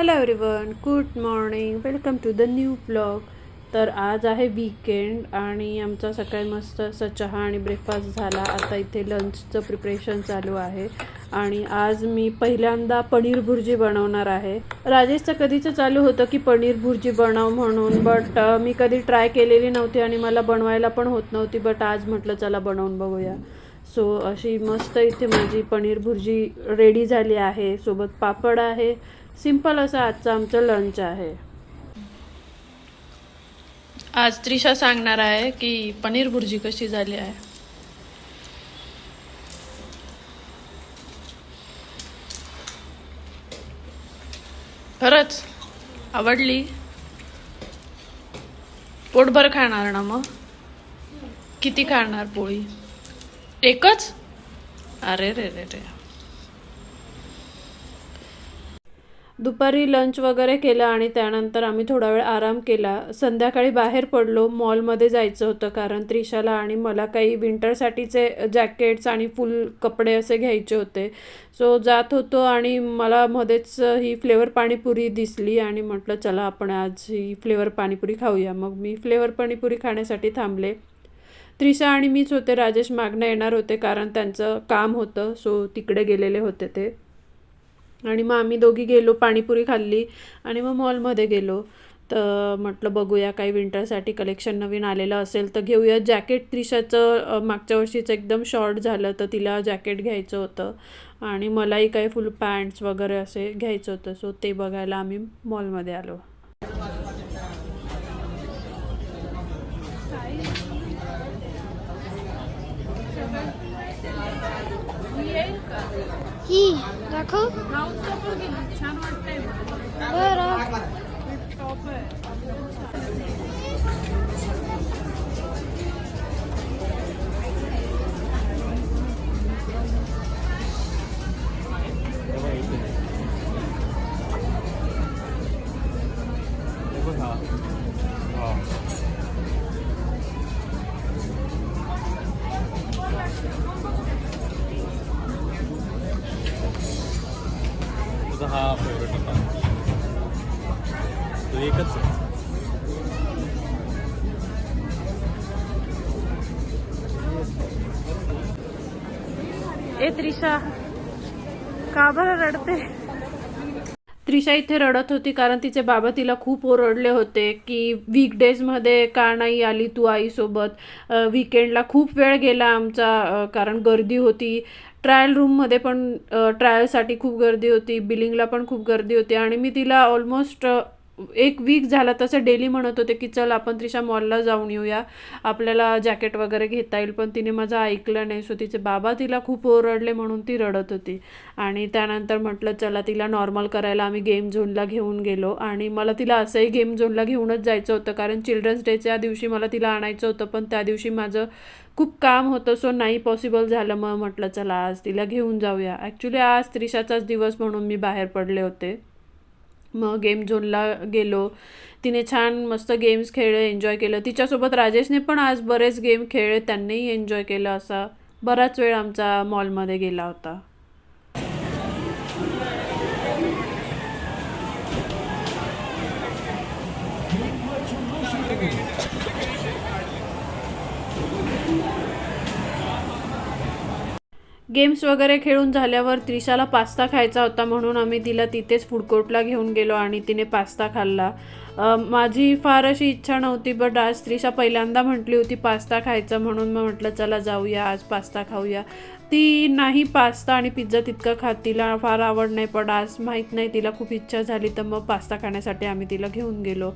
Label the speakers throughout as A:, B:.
A: Hello everyone good morning welcome to the new blog तर आज आहे वीकेंड आणि आमचा सकाळी मस्त असा चहा आणि ब्रेकफास्ट झाला. आता इथे लंचचं प्रिपरेशन चालू आहे. आणि आज मी पहिल्यांदा पनीर भुर्जी बनवणार आहे. राजेशचं कधीचं चालू होतं की पनीर भुर्जी बनव म्हणून बट मी कधी ट्राय केलेली नव्हती आणि मला बनवायला पण होत नव्हती बट आज म्हटलं चला बनवून बघूया. सो अशी मस्त इथे माझी पनीर भुर्जी रेडी झाली आहे. सोबत पापड आहे सिंपल असं आजचं आमचं लंच आहे. आज त्रिशा सांगणार आहे की पनीर भुर्जी कशी झाली आहे. खरंच आवडली. पोटभर खाणार ना मग? किती खाणार पोळी? एकच? अरे रे रे रे. दुपारी लंच वगैरे केलं आणि त्यानंतर आम्ही थोडा वेळ आराम केला. संध्याकाळी बाहेर पडलो. मॉलमध्ये जायचं होतं कारण त्रिशाला आणि मला काही विंटरसाठीचे जॅकेट्स आणि फुल कपडे असे घ्यायचे होते. सो जात होतो आणि मला मध्येच ही फ्लेवर पाणीपुरी दिसली आणि म्हटलं चला आपण आज ही फ्लेवर पाणीपुरी खाऊया. मग मी फ्लेवर पाणीपुरी खाण्यासाठी थांबले. त्रिशा आणि मीच होते. राजेश मागणं येणार होते कारण त्यांचं काम होतं. सो तिकडे गेलेले होते ते. आणि मग आम्ही दोघी गेलो पाणीपुरी खाल्ली आणि मग मॉलमध्ये गेलो. तर म्हटलं बघूया काही विंटरसाठी कलेक्शन नवीन आलेलं असेल तर घेऊया. जॅकेट त्रिशाचं मागच्या वर्षीचं एकदम शॉर्ट झालं तर तिला जॅकेट घ्यायचं होतं. आणि मलाही काही फुल पॅन्ट्स वगैरे असे घ्यायचं होतं. सो ते बघायला आम्ही मॉलमध्ये आलो
B: ही दाखव. बरं.
A: ए त्रिशा. का बरं रडते? त्रिशा इथे रडत होती कारण तिचे बाबा तिला खूप ओरडले होते की वीकडेजमध्ये का नाही आली तू आईसोबत? वीकेंडला खूप वेळ गेला आमचा कारण गर्दी होती. ट्रायल रूममध्ये पण ट्रायलसाठी खूप गर्दी होती. बिलिंगला पण खूप गर्दी होती. आणि मी तिला ऑलमोस्ट एक वीक झाला तसं डेली म्हणत होते की चल आपण त्रिशा मॉलला जाऊन येऊया. आपल्याला जॅकेट वगैरे घेता येईल. पण तिने माझं ऐकलं नाही. सो तिचे बाबा तिला खूप ओरडले म्हणून ती रडत होती. आणि त्यानंतर म्हटलं चला तिला नॉर्मल करायला आम्ही गेम झोनला घेऊन गेलो. आणि मला तिला असंही गेम झोनला घेऊनच जायचं होतं कारण चिल्ड्रन्स डेच्या दिवशी मला तिला आणायचं होतं. पण त्या दिवशी माझं खूप काम होतं. सो नाही पॉसिबल झालं. मग म्हटलं चला आज तिला घेऊन जाऊया. ॲक्च्युली आज त्रिशाचाच दिवस म्हणून मी बाहेर पडले होते. मग गेम झोनला गेलो. तिने छान मस्त गेम्स खेळले एन्जॉय केलं. तिच्यासोबत राजेशने पण आज बरेच गेम खेळले त्यांनीही एन्जॉय केलं असा. बराच वेळ आमचा मॉलमध्ये गेला होता. गेम्स वगैरे खेळून झाल्यावर त्रिशाला पास्ता खायचा होता म्हणून आम्ही तिला तिथेच फूड कोर्टला घेऊन गेलो आणि तिने पास्ता खाल्ला. माझी फार अशी इच्छा नव्हती बट आज त्रिशा पहिल्यांदा म्हटली होती पास्ता खायचा म्हणून मग म्हटलं चला जाऊया आज पास्ता खाऊया. ती नाही पास्ता आणि पिझ्झा तितका खात तिला फार आवड नाही पण आज माहीत नाही तिला खूप इच्छा झाली तर मग पास्ता खाण्यासाठी आम्ही तिला घेऊन गेलो.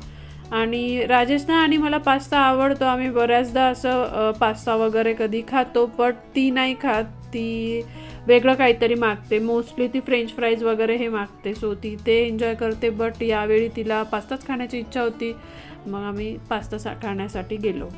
A: आणि राजेशना आणि मला पास्ता आवडतो आम्ही बऱ्याचदा असं पास्ता वगैरे कधी खातो बट ती नाही खात. ती वेगळं काहीतरी मागते. मोस्टली ती फ्रेंच फ्राईज वगैरे हे मागते. सो ती ते एन्जॉय करते बट यावेळी तिला पास्ताच खाण्याची इच्छा होती. मग आम्ही पास्ता सा खाण्यासाठी गेलो.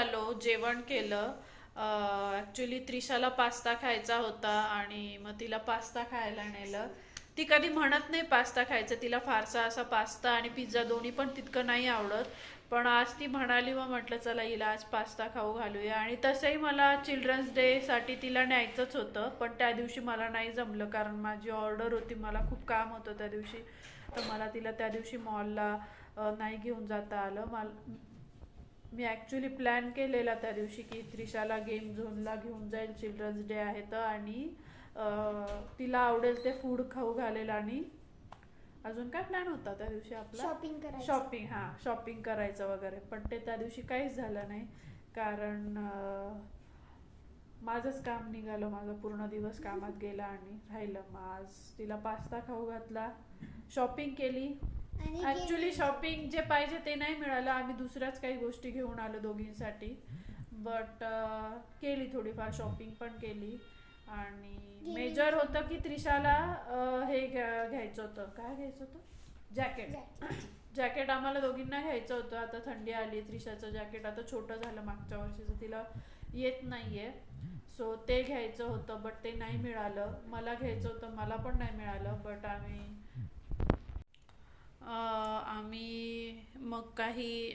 A: आलो जेवण केलं. ॲक्च्युली त्रिशाला पास्ता खायचा होता आणि मग तिला पास्ता खायला नेलं. ती कधी म्हणत नाही पास्ता खायचं तिला फारसा असा पास्ता आणि पिझ्झा दोन्ही पण तितकं नाही आवडत. पण आज ती म्हणाली मग म्हटलं चला हिला आज पास्ता खाऊ घालूया. आणि तसंही मला चिल्ड्रन्स डेसाठी तिला न्यायचंच होतं पण त्या दिवशी मला नाही जमलं कारण माझी ऑर्डर होती मला खूप काम होतं त्या दिवशी. तर मला तिला त्या दिवशी मॉलला नाही घेऊन जाता आलं. मला मी ॲक्च्युली प्लॅन केलेला त्या दिवशी की त्रिशाला गेम झोनला घेऊन जाईल चिल्ड्रन्स डे आहे तर. आणि तिला आवडेल ते फूड खाऊ घालेल आणि अजून काय प्लॅन होता त्या दिवशी आपला?
B: शॉपिंग करायचं.
A: शॉपिंग हा. शॉपिंग करायचं वगैरे. पण ते त्या दिवशी काहीच झालं नाही. कारण माझंच काम निघालं. माझा पूर्ण दिवस कामात गेला आणि राहिलं. मग आज तिला पास्ता खाऊ घातला. शॉपिंग केली. ऍक्च्युली शॉपिंग जे पाहिजे ते नाही मिळालं. आम्ही दुसऱ्याच काही गोष्टी घेऊन आलो दोघींसाठी. बट केली थोडीफार शॉपिंग पण केली. आणि मेजर होतं की त्रिशाला अं, हे घ्या- घ्यायचं होतं. काय घ्यायचं होतं? जॅकेट जॅकेट आम्हाला दोघींना घ्यायचं होतं. आता थंडी आली त्रिशाचं जॅकेट आता छोटं झालं मागच्या वर्षीचं. तिला येत नाहीये. सो ते घ्यायचं होतं बट ते नाही मिळालं. मला घ्यायचं होतं मला पण नाही मिळालं. बट आम्ही आम्ही मग काही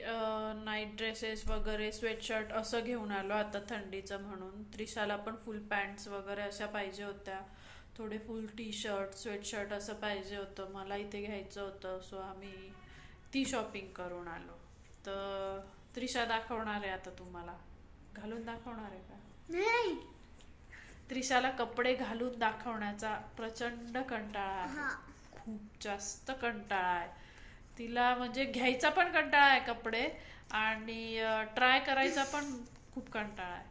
A: नाईट ड्रेसेस वगैरे स्वेटशर्ट असं घेऊन आलो आता थंडीचं म्हणून. त्रिशाला पण फुल पॅन्ट्स वगैरे अशा पाहिजे होत्या. थोडे फुल टी शर्ट स्वेटशर्ट असं पाहिजे होतं. मला इथे घ्यायचं होतं सो आम्ही ती शॉपिंग करून आलो. तर त्रिशा दाखवणार आहे आता तुम्हाला. घालून दाखवणार आहे का?
B: नाही.
A: त्रिशाला कपडे घालून दाखवण्याचा प्रचंड कंटाळा आहे. खूप जास्त कंटाळा आहे. तिला म्हणजे घ्यायचा पण कंटाळा आहे कपडे आणि ट्राय करायचा पण खूप कंटाळा आहे.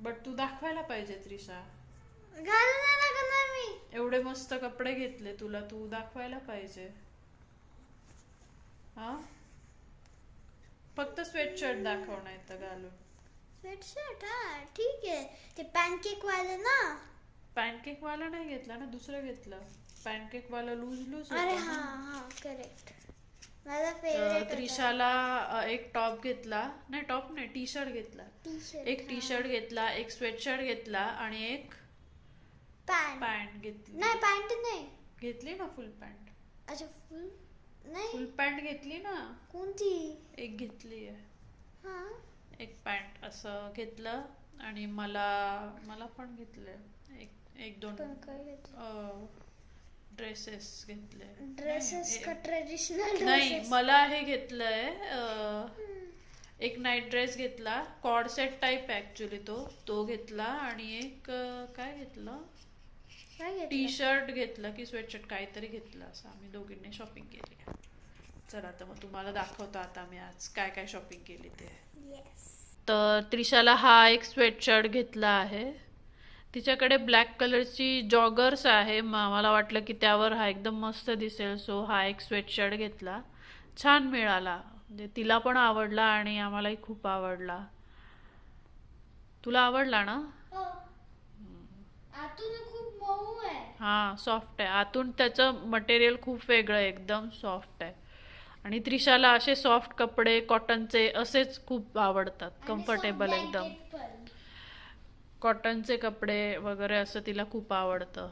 A: बट तू दाखवायला पाहिजे त्रिशा. एवढे मस्त कपडे घेतले तुला तू दाखवायला पाहिजे. हा? फक्त स्वेटशर्ट दाखव नाही तर घालून.
B: स्वेटशर्ट हा ठीक आहे. ते पॅनकेक वाले ना?
A: पॅनकेक वाला नाही घेतला ना दुसरं घेतलं. पॅनकेक वाला लूज लूज
B: अरे हा हा करेक्ट माझा फेवरेट
A: त्रिशाला एक टॉप घेतला. नाही टॉप नाही टी शर्ट घेतला एक टी शर्ट घेतला एक स्वेटशर्ट घेतला आणि एक
B: पॅन्ट
A: पॅन्ट घेतली.
B: नाही पॅन्ट नाही.
A: घेतली ना फुल पॅन्ट
B: अच्छा फुल नाही.
A: फुल पॅन्ट घेतली ना?
B: कोणती?
A: एक घेतली आहे.
B: हा.
A: एक पॅन्ट असं घेतलं आणि मला मला पण घेतले. एक एक दोन. ड्रेसेस घेतले
B: ड्रेसेस का ट्रेडिशनल
A: नाही मला हे घेतलंय एक नाईट ड्रेस घेतला कॉड सेट टाईप ऍक्च्युली तो. तो घेतला आणि एक काय घेतलं?
B: काय
A: टी शर्ट घेतलं की स्वेटशर्ट काहीतरी घेतलं असं. आम्ही दोघींनी शॉपिंग केली. चला तर मग तुम्हाला दाखवतो आता मी आज काय काय शॉपिंग केली ते. तर त्रिशाला हा एक स्वेटशर्ट घेतला आहे. तिच्याकडे ब्लॅक कलरची जॉगर्स आहे. म- मला वाटलं की त्यावर हा एकदम मस्त दिसेल. सो हा एक स्वेटशर्ट घेतला. छान मिळाला. म्हणजे तिला पण आवडला आणि आम्हालाही खूप आवडला. तुला आवडला ना?
B: हो.
A: हा सॉफ्ट आहे. आतून त्याचं मटेरियल खूप वेगळं आहे. एकदम सॉफ्ट आहे. आणि त्रिशाला असे सॉफ्ट कपडे कॉटनचे असेच खूप आवडतात. कम्फर्टेबल एकदम. कॉटनचे कपडे वगैरे असं तिला खूप आवडतं.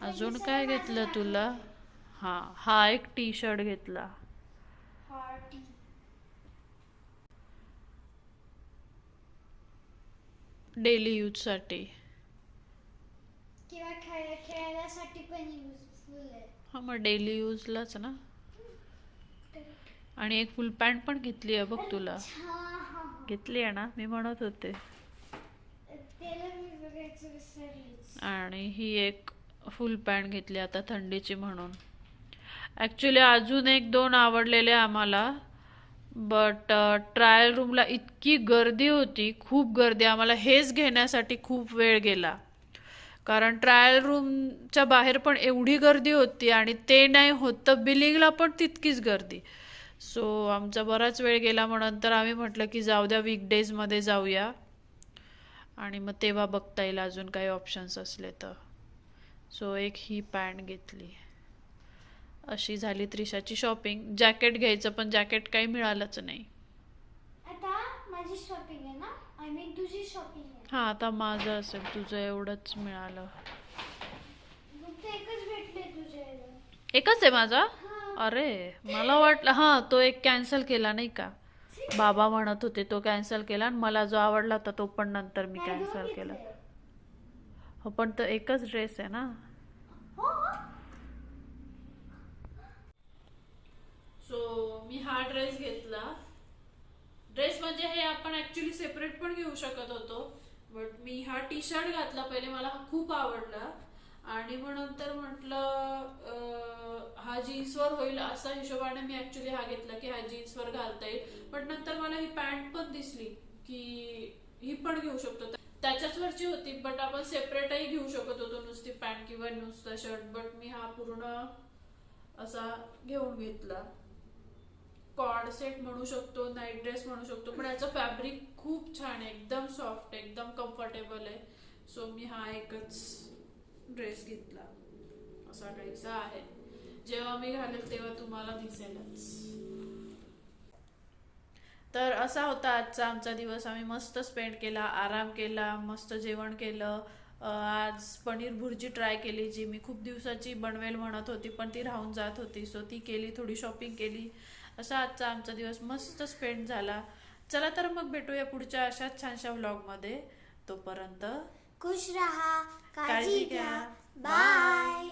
A: अजून काय घेतलं तुला? हा हा एक टी शर्ट घेतला. डेली यूजसाठी. हा मग डेली यूजलाच ना. आणि एक फुल पॅन्ट पण घेतली आहे बघ तुला. घेतली आहे ना? मी म्हणत होते. आणि ही एक फुल पॅन्ट घेतली आता थंडीची म्हणून. ॲक्च्युली अजून एक दोन आवडलेले आम्हाला बट ट्रायल रूमला इतकी गर्दी होती खूप गर्दी. आम्हाला हेच घेण्यासाठी खूप वेळ गेला. कारण ट्रायल रूमच्या बाहेर पण एवढी गर्दी होती आणि ते नाही होतं बिलिंगला पण तितकीच गर्दी. सो आमचा बराच वेळ गेला म्हणून तर आम्ही म्हटलं की जाऊ द्या वीकडेजमध्ये जाऊया. आणि मग तेव्हा बघता येईल अजून काही ऑप्शन्स असले तर. सो एक ही पॅन्ट घेतली. अशी झाली त्रिशाची शॉपिंग जॅकेट घ्यायचं पण जॅकेट काही मिळालंच नाही.
B: शॉपिंग आहे ना? आय मीन तुझी शॉपिंग आहे.
A: हा आता माझं असेल. तुझं एवढंच मिळालं.
B: एकच
A: आहे माझा? अरे मला वाटलं हा तो एक कॅन्सल केला नाही का? बाबा म्हणत होते तो कॅन्सल केला आणि मला जो आवडला होता तो पण नंतर मी कॅन्सल केला. हो पण तो एकच ड्रेस आहे ना.
B: हो हो.
A: सो मी हा ड्रेस घेतला. ड्रेस म्हणजे हे आपण ऍक्च्युली सेपरेट पण घेऊ शकत होतो बट मी हा टी शर्ट घातला. पहिले मला हा खूप आवडला. आणि मग नंतर म्हटलं हा जीन्सवर होईल असा हिशोबाने मी ऍक्च्युली हा घेतला की हा जीन्सवर घालता येईल. पण नंतर मला ही पॅन्ट पण दिसली की ही पण घेऊ शकतो. त्याच्याच वरची होती बट आपण सेपरेटही घेऊ शकत होतो नुसती पॅन्ट किंवा नुसता शर्ट बट मी हा पूर्ण असा घेऊन घेतला. कॉर्ड सेट म्हणू शकतो नाईट ड्रेस म्हणू शकतो पण याचं फॅब्रिक खूप छान आहे. एकदम सॉफ्ट आहे एकदम कम्फर्टेबल आहे. सो मी हा एकच ड्रेस घेतला. असा काहीसा आहे. जेव्हा मी घालेल तेव्हा तुम्हाला दिसेलच. तर असा होता आजचा आमचा दिवस. आम्ही मस्त स्पेंड केला आराम केला मस्त जेवण केलं. आज पनीर भुर्जी ट्राय केली जी मी खूप दिवसाची बनवेल म्हणत होती पण ती राहून जात होती. सो ती केली थोडी शॉपिंग केली. असा आजचा आमचा दिवस मस्त स्पेंड झाला. चला तर मग भेटूया पुढच्या अशाच छानशा व्लॉगमध्ये तोपर्यंत
B: खुश रहा
A: काळजी.
B: घ्या बाय